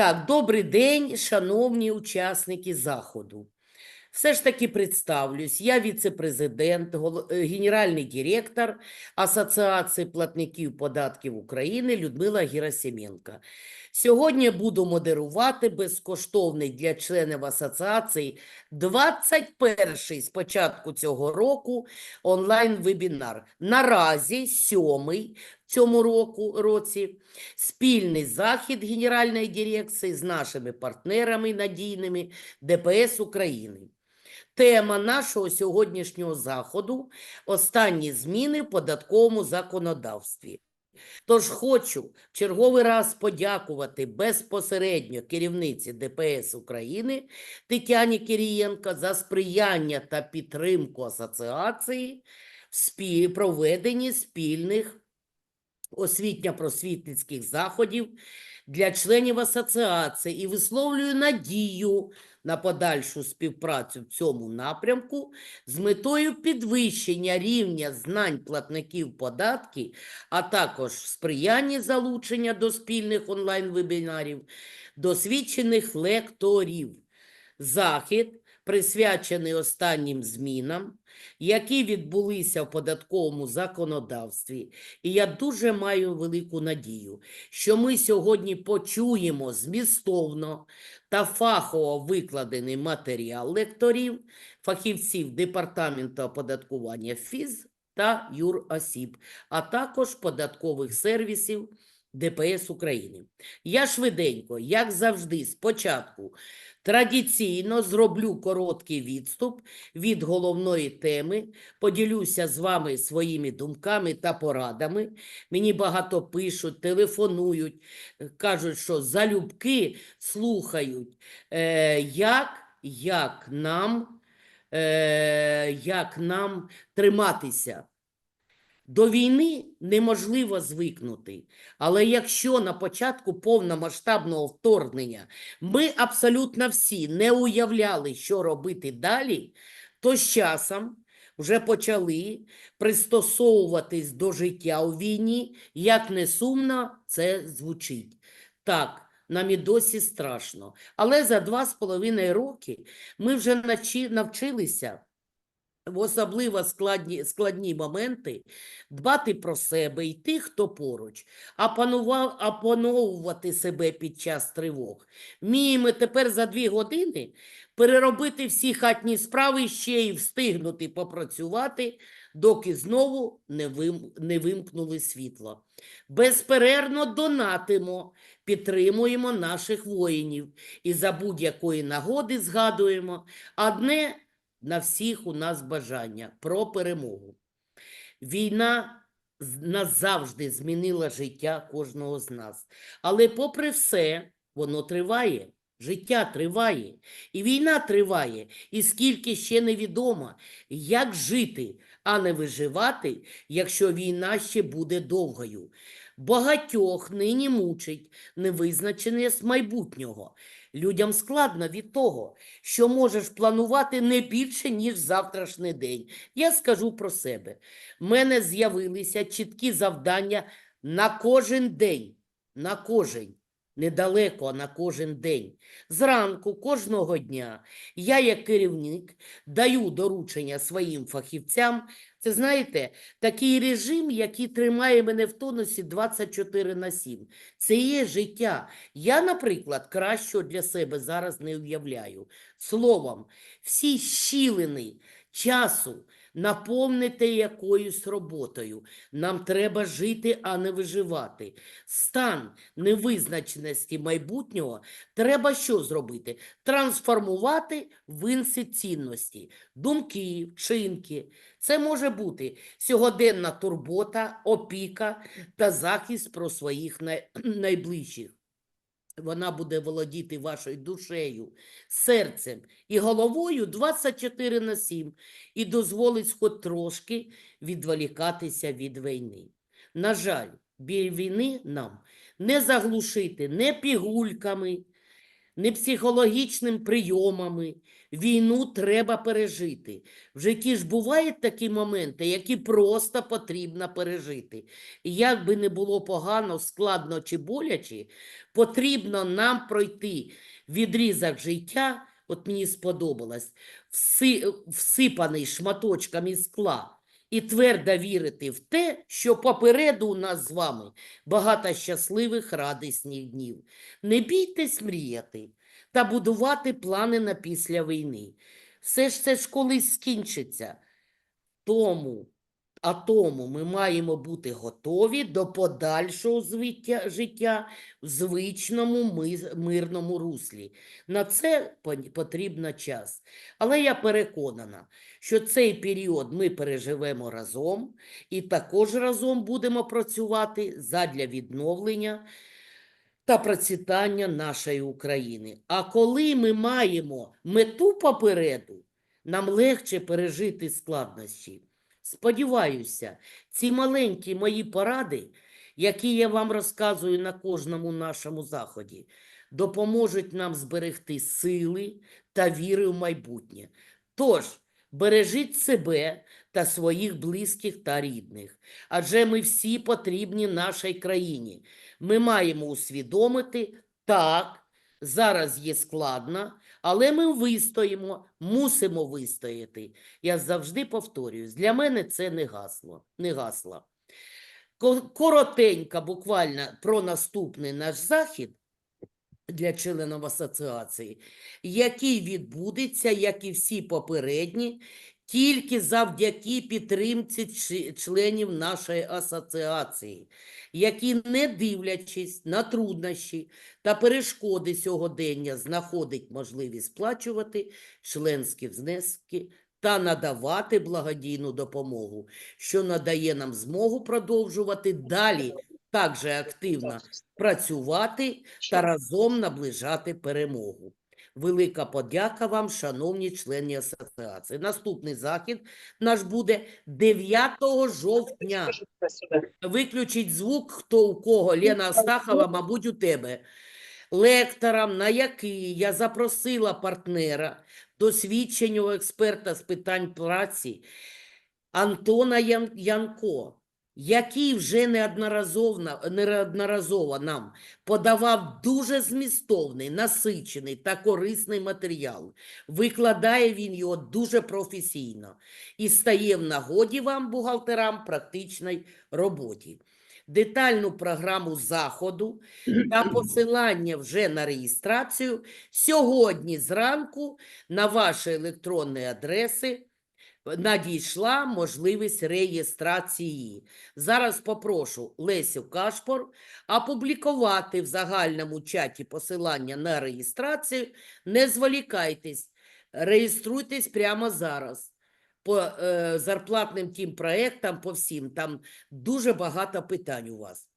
Так, добрий день, шановні учасники заходу. Все ж таки представлюсь, я віце-президент, е, генеральний директор Асоціації платників податків України Людмила Герасименко. Сьогодні буду модерувати безкоштовний для членів асоціації 21-й з початку цього року онлайн-вебінар. Наразі сьомий цьому року, році спільний захід Генеральної дирекції з нашими партнерами надійними ДПС України. Тема нашого сьогоднішнього заходу останні зміни в податковому законодавстві. Тож хочу в черговий раз подякувати безпосередньо керівниці ДПС України Тетяні Кирієнко за сприяння та підтримку асоціації в проведенні спільних освітньо-просвітницьких заходів для членів асоціації і висловлюю надію на подальшу співпрацю в цьому напрямку з метою підвищення рівня знань платників податків, а також сприяння залучення до спільних онлайн-вебінарів досвідчених лекторів. Захід присвячений останнім змінам, які відбулися в податковому законодавстві. І я дуже маю велику надію, що ми сьогодні почуємо змістовно та фахово викладений матеріал лекторів, фахівців Департаменту оподаткування ФІЗ та юросіб, а також податкових сервісів ДПС України. Я швиденько, як завжди, спочатку традиційно зроблю короткий відступ від головної теми, поділюся з вами своїми думками та порадами. Мені багато пишуть, телефонують, кажуть, що залюбки слухають, е, як, як нам, е, як нам триматися. До війни неможливо звикнути, але якщо на початку повномасштабного вторгнення ми абсолютно всі не уявляли, що робити далі, то з часом вже почали пристосовуватись до життя у війні, як не сумно це звучить. Так, нам і досі страшно, але за два з половиною роки ми вже навчилися в особливо складні, складні моменти дбати про себе і тих, хто поруч, опанува- опановувати себе під час тривог. Вміємо тепер за дві години переробити всі хатні справи ще й встигнути попрацювати, доки знову не, вим, не вимкнули світло. Безперервно донатимо, підтримуємо наших воїнів і за будь-якої нагоди згадуємо одне на всіх у нас бажання про перемогу. Війна назавжди змінила життя кожного з нас. Але попри все, воно триває. Життя триває, і війна триває, і скільки ще невідомо, як жити, а не виживати, якщо війна ще буде довгою. Багатьох нині мучить невизначеність майбутнього. Людям складно від того, що можеш планувати не більше, ніж завтрашній день. Я скажу про себе. В мене з'явилися чіткі завдання на кожен день. На кожен. Недалеко, а на кожен день. Зранку кожного дня я, як керівник, даю доручення своїм фахівцям. Це, знаєте, такий режим, який тримає мене в тонусі 24 на 7. Це є життя. Я, наприклад, кращого для себе зараз не уявляю. Словом, всі щілини часу наповните якоюсь роботою. Нам треба жити, а не виживати. Стан невизначеності майбутнього треба що зробити? Трансформувати в інси цінності, думки, вчинки. Це може бути сьогоденна турбота, опіка та захист про своїх най... найближчих. Вона буде володіти вашою душею, серцем і головою 24 на 7 і дозволить хоч трошки відволікатися від війни. На жаль, біль війни нам не заглушити не пігульками, не психологічним прийомами. Війну треба пережити. В житті ж бувають такі моменти, які просто потрібно пережити. І як би не було погано, складно чи боляче, потрібно нам пройти відрізок життя, от мені сподобалось, всипаний шматочками скла, і твердо вірити в те, що попереду у нас з вами багато щасливих радісних днів. Не бійтесь мріяти та будувати плани на після війни. Все ж це ж колись скінчиться. Тому, а тому ми маємо бути готові до подальшого звиття, життя в звичному мирному руслі. На це потрібно час. Але я переконана, що цей період ми переживемо разом і також разом будемо працювати задля відновлення та процвітання нашої України. А коли ми маємо мету попереду, нам легше пережити складнощі. Сподіваюся, ці маленькі мої поради, які я вам розказую на кожному нашому заході, допоможуть нам зберегти сили та віри в майбутнє. Тож, бережіть себе та своїх близьких та рідних, адже ми всі потрібні нашій країні. Ми маємо усвідомити, так, зараз є складно, але ми вистоїмо, мусимо вистояти. Я завжди повторююсь, для мене це не гасло. Не гасло. Коротенько, буквально про наступний наш захід для членів асоціації, який відбудеться, як і всі попередні, тільки завдяки підтримці членів нашої асоціації, які, не дивлячись на труднощі та перешкоди сьогодення, знаходить можливість сплачувати членські внески та надавати благодійну допомогу, що надає нам змогу продовжувати далі так же активно працювати та разом наближати перемогу. Велика подяка вам, шановні члени асоціації. Наступний захід наш буде 9 жовтня. Виключіть звук, хто у кого. Лена Астахова, мабуть, у тебе. Лектором, на який я запросила партнера, досвідченого експерта з питань праці Антона Янко, який вже неодноразово, неодноразово нам подавав дуже змістовний, насичений та корисний матеріал. Викладає він його дуже професійно і стає в нагоді вам, бухгалтерам, практичній роботі. Детальну програму заходу та посилання вже на реєстрацію сьогодні зранку на ваші електронні адреси надійшла можливість реєстрації. Зараз попрошу Лесю Кашпор опублікувати в загальному чаті посилання на реєстрацію. Не зволікайтесь, реєструйтесь прямо зараз. По е, зарплатним тим проектам, по всім, там дуже багато питань у вас.